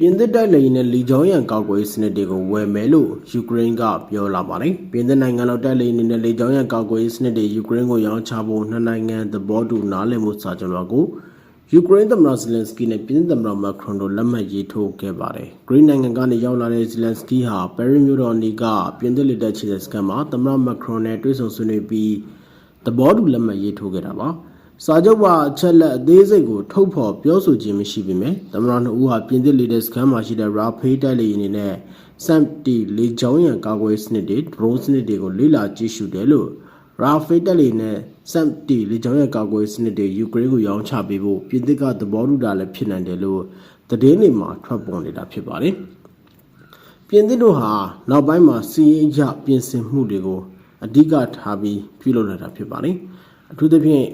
ပြင်သစ်တိုက်လေယာဉ်နဲ့လီဂျောင်းရန်ကောက်ကွယ်ရေးစနစ်တွေကိုဝယ်မယ်လို့ယူကရိန်းကပြောလာပါတယ်။ပြင်သစ်နိုင်ငံတော်တိုက်လေယာဉ်နဲ့လီဂျောင်းရန်ကောက်ကွယ်ရေးစနစ်တွေယူကရိန်းကိုရောင်းချဖို့နှစ်နိုင်ငံသဘောတူနားလည်မှုစာချုပ်တော်ကိုယူကရိန်းသမ္မတဇလန်စကီနဲ့ပြင်သစ်သမ္မတမက်ခရွန်တို့လက်မှတ်ရေးထိုးခဲ့ပါတယ်။ဂရိနိုင်ငံကနေရောက်လာတဲ့ဇလန်စကီဟာပဲရီမြို့တော်အနီးကပြင်သစ်လက်တက်ချီတဲ့စကန်မှာသမ္မတမက်ခရွန်နဲ့တွေ့ဆုံဆွေးနွေးပြီးသဘောတူလက်မှတ်ရေးထိုးခဲ့တာပါ။ စာချုပ်ပါအချက်လက်အသေးစိတ်ကိုထုတ်ဖော်ပြောဆိုခြင်းမရှိပေမဲ့သမ္မတနှစ်ဦးဟာပြင်သစ်လေတပ်စခန်းမှာရှိတဲ့ရာဖေးတိုက်လေယာဉ်တွေနဲ့စမ်တီလေကြောင်းရန်ကာကွယ်စနစ်တွေဒရုန်းစနစ်တွေကိုလေ့လာကြည့်ရှုတယ်လို့ရာဖေးတိုက်လေယာဉ်နဲ့စမ်တီလေကြောင်းရန်ကာကွယ်စနစ်တွေယူကရိန်းကိုရောင်းချပေးဖို့ပြင်သစ်ကသဘောတူတာလည်းဖြစ်နိုင်တယ်လို့သတင်းတွေမှာထွက်ပေါ်နေတာဖြစ်ပါတယ်။ပြင်သစ်တို့ဟာနောက်ပိုင်းမှာစီးရင်ရပြင်ဆင်မှုတွေကိုအဓိကထားပြီးပြုလုပ်လာတာဖြစ်ပါတယ်။အထူးသဖြင့်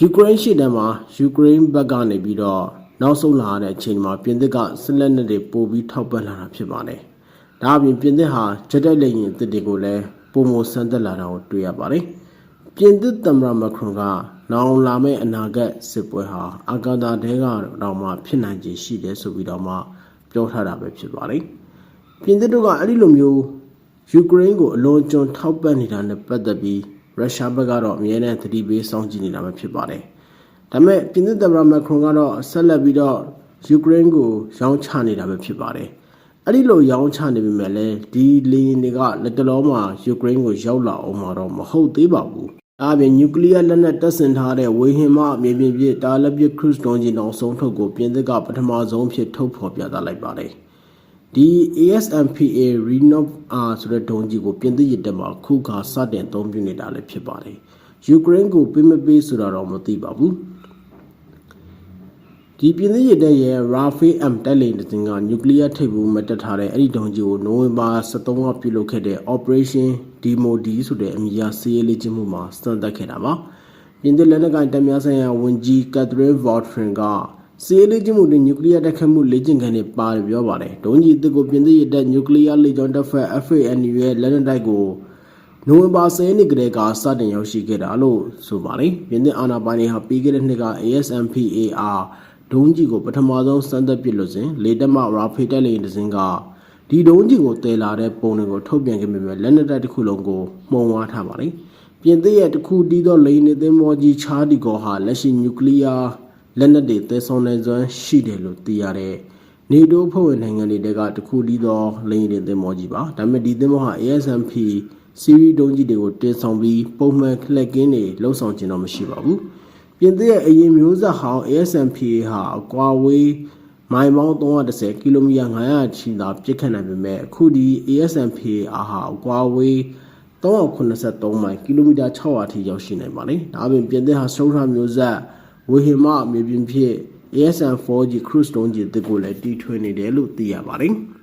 ယူကရိန်းရှေ့တန်းမှာယူကရိန်းဘက်ကနေပြီးတော့နောက်ဆုံးလာတဲ့အချိန်မှာပြင်သစ်ကဆက်လက်နဲ့တွေပို့ပြီးထောက်ပံ့လာတာဖြစ်ပါတယ်။ဒါအပြင်ပြင်သစ်ဟာဂျက်တိုက်လေယာဉ်အသစ်တွေကိုလည်းပုံမဆန်းသက်လာတာကိုတွေ့ရပါတယ်။ပြင်သစ်သမ္မတမက်ခရွန်ကနောင်လာမယ့်အနာဂတ်စစ်ပွဲဟာအာကာသတဲကတော့မှဖြစ်နိုင်ခြေရှိတယ်ဆိုပြီးတော့မှပြောထားတာပဲဖြစ်ပါတယ်။ပြင်သစ်တို့ကအဲ့ဒီလိုမျိုးယူကရိန်းကိုအလွန်ကျွံထောက်ပံ့နေတာနဲ့ပတ်သက်ပြီး ရုရှားဘက်ကတော့အမြဲတမ်းသတိပေးစောင့်ကြည့်နေတာပဲဖြစ်ပါတယ်။ဒါပေမဲ့ပြင်သစ်သမ္မတမက်ခရွန်ကတော့ဆက်လက်ပြီးတော့ယူကရိန်းကိုရောင်းချနေတာပဲဖြစ်ပါတယ်။အဲ့ဒီလိုရောင်းချနေပေမဲ့လည်းဒီလေယာဉ်တွေကလက်တလုံးမှာယူကရိန်းကိုရောက်လာအောင်မှာတော့မဟုတ်သေးပါဘူး။ဒါအပြင်နျူကလ িয়ার လက်နက်တပ်ဆင်ထားတဲ့ဝေဟင်မှမြေပြင်ပြတာလက်ပစ်ခရုစ်ဒုံးကြီးနောက်ဆုံးထုတ်ကိုပြင်သစ်ကပထမဆုံးဖြစ်ထုတ်ဖော်ပြသလိုက်ပါတယ်။ ဒီ ASMPA Renov R ဆိုတဲ့ဒုံးကြီးကိုပြင်သစ်ရတက်မှာခုခါစတင်အသုံးပြုနေတာလည်းဖြစ်ပါတယ်။ယူကရိန်းကိုပေးမပေးဆိုတာတော့မသိပါဘူး။ဒီပြင်သစ်ရတက်ရဲ့ Rafale M တိုက်လေယာဉ်တစ်စင်းကနျူကလ িয়ার ထိပ်ဘူးမတက်ထားတဲ့အဲ့ဒီဒုံးကြီးကိုနိုဝင်ဘာ23ကပြုလုပ်ခဲ့တဲ့ Operation Demode ဆိုတဲ့အမည်အရစီးရေးလေ့ကျင့်မှုမှာစတင်တက်ခဲ့တာပါ။ပြင်သစ်လက်နက်ကိုင်တပ်များဆိုင်ရာဝန်ကြီးကက်သရင်းဗော်ထရင်က စီးရေးလေ့ကျင့်မှုတွင်နျူကလ িয়ারတိုက်ခတ်မှုလေ့ကျင့်ခန်းတွေပါတယ်ပြောပါတယ်။ဒုံးကြီးအသစ်ကိုပြင်သစ်ရတက်နျူကလ িয়ারလေကြောင်းတပ်ဖွဲ့ FANU ရဲ့လက်နက်တိုက်ကိုနိုဝင်ဘာ10ရက်နေ့ကတည်းကစတင်ရောက်ရှိခဲ့တာလို့ဆိုပါတယ်။ပြင်သစ်အာဏာပိုင်တွေဟာပြီးခဲ့တဲ့နှစ်က ASMPAR ဒုံးကြီးကိုပထမဆုံးစမ်းသပ်ပစ်လို့စဉ်လေတက်မရာဖေးတက်လေယာဉ်တစ်စင်းကဒီဒုံးကြီးကိုတည်လာတဲ့ပုံတွေကိုထုတ်ပြန်ခဲ့ပေမဲ့လက်နက်တိုက်တစ်ခုလုံးကိုမှုံဝါးထားပါတယ်။ပြင်သစ်ရဲ့တစ်ခုတီးသောလေယာဉ်သင်းမောကြီးချားဒီကောဟာလက်ရှိနျူကလ িয়ার လက်နက်တွေသယ်ဆောင်နိုင်စွမ်းရှိတယ်လို့သိရတဲ့နေတိုးဖွဲ့ဝင်နိုင်ငံတွေကတခုတည်းသောလေယာဉ်သင်းမောကြီးပါ။ဒါပေမဲ့ဒီသင်းမောဟာ ASMP စီးရီးဒုံးကြီးတွေကိုတင်ဆောင်ပြီးပုံမှန်ခလက်ကင်းတွေလှုပ်ဆောင်ခြင်းတော့မရှိပါဘူး။ပြင်သစ်ရဲ့အရင်မျိုးဆက်ဟောင်း ASMPA ဟာအကွာဝေးမိုင်ပေါင်း310ကီလိုမီတာ900ချီသာပြစ်ခတ်နိုင်ပေမဲ့အခုဒီ ASMPA အားဟာအကွာဝေး383မိုင်ကီလိုမီတာ600အထိရောက်ရှိနိုင်ပါတယ်။ဒါအပြင်ပြင်သစ်ဟာစတုထမျိုးဆက် ဝေဟင်မမြေပြင်ဖြစ် ASM 4G cruise တုံးကြီးအသစ်ကိုလည်းတီထွင်နေတယ်လို့သိရပါတယ်။